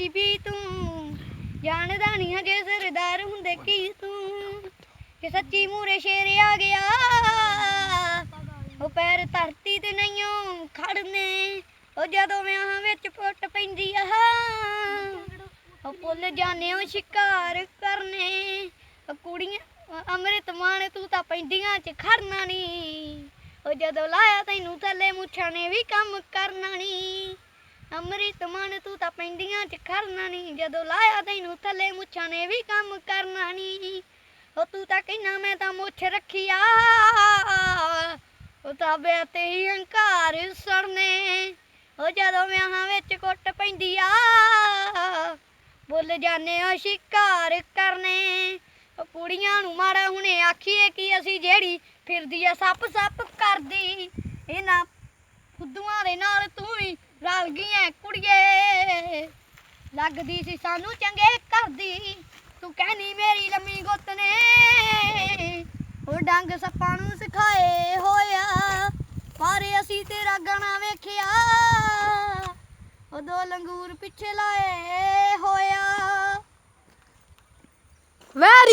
ਸੱਚੀ ਵੀ ਤੂੰ? ਜਾਣਦਾ ਨਹੀਂ ਹਜੇ ਸਰਦਾਰ ਹੁੰਦੇ ਕੀ ਤੂੰ? ਕਿ ਸੱਚੀ ਮੂਰੇ ਸ਼ੇਰ ਆ ਗਿਆ। ਉਹ ਪੈਰ ਧਰਤੀ ਤੇ ਨਹੀਂਓ ਖੜਨੇ। ਉਹ ਜਦੋਂ ਵਿਆਹਾਂ ਵਿੱਚ ਫੁੱਟ ਪੈਂਦੀ ਆ। ਉਹ ਭੁੱਲ ਜਾਂਦੇ ਹੋ ਸ਼ਿਕਾਰ ਕਰਨੇ। ਉਹ ਕੁੜੀਆਂ, ਅੰਮ੍ਰਿਤ ਮਾਣ ਤੂੰ ਤਾਂ ਪੈਂਦੀਆਂ ਚ ਖੜਨਾ ਨਹੀਂ ਉਹ ਜਦੋਂ ਲਾਇਆ ਤੈਨੂੰ ਥੱਲੇ ਮੁੱਛਾਂ ਨੇ ਵੀ ਕੰਮ ਕਰਨਾ ਨਹੀਂ ਅੰਮ੍ਰਿਤ ਮਨ ਤੂੰ ਤਾਂ ਪੈਂਦੀਆਂ ਚ ਖੜਨਾ ਨਹੀਂ ਜਦੋਂ ਲਾਇਆ ਤੈਨੂੰ ਥੱਲੇ ਮੁੱਛਾਂ ਨੇ ਵੀ ਕੰਮ ਕਰਨਾ ਨਹੀਂ ਉਹ ਤੂੰ ਤਾਂ ਕਹਿਣਾ ਮੈਂ ਤਾਂ ਮੁੱਛ ਰੱਖਿਆ, ਉਹ ਤਾਂ ਬੇ ਹੀ ਹੰਕਾਰ ਸੜਨੇ ਉਹ ਜਦੋਂ ਵਿਆਹਾਂ ਵਿੱਚ ਕੁੱਟ ਪੈਂਦੀ ਆ ਬੁੱਲ ਜਾਂਦੇ ਆ ਸ਼ਿਕਾਰ ਕਰਨੇ। ਉਹ ਕੁੜੀਆਂ ਨੂੰ ਮਾੜਾ ਹੁਣੇ ਆਖੀਏ ਕਿ ਅਸੀਂ ਜਿਹੜੀ ਫਿਰਦੀ ਆ ਸੱਪ ਸੱਪ ਕਰਦੀ ਇਹਨਾਂ ਫੁੱਦੂਆਂ ਦੇ ਨਾਲ ਤੂੰ ਵੀ ਰਲ ਕੁੜੀਏ। ਲੱਗਦੀ ਸੀ ਸਾਨੂੰ ਚੰਗੇ ਕਰਦੀ ਤੂੰ ਕਹਿਨੀ ਮੇਰੀ ਲੰਮੀ ਗੁੱਤ ਨੇ। ਉਹ ਡੰਗ ਸੱਪਾਂ ਨੂੰ ਸਿਖਾਏ ਹੋਇਆ। ਪਰ ਅਸੀਂ ਤੇਰਾ ਗਾਣਾ ਵੇਖਿਆ। ਉਹ ਦੋ ਲੰਗੂਰ ਪਿੱਛੇ ਲਾਏ ਹੋਇਆ। ਵੈਰੀ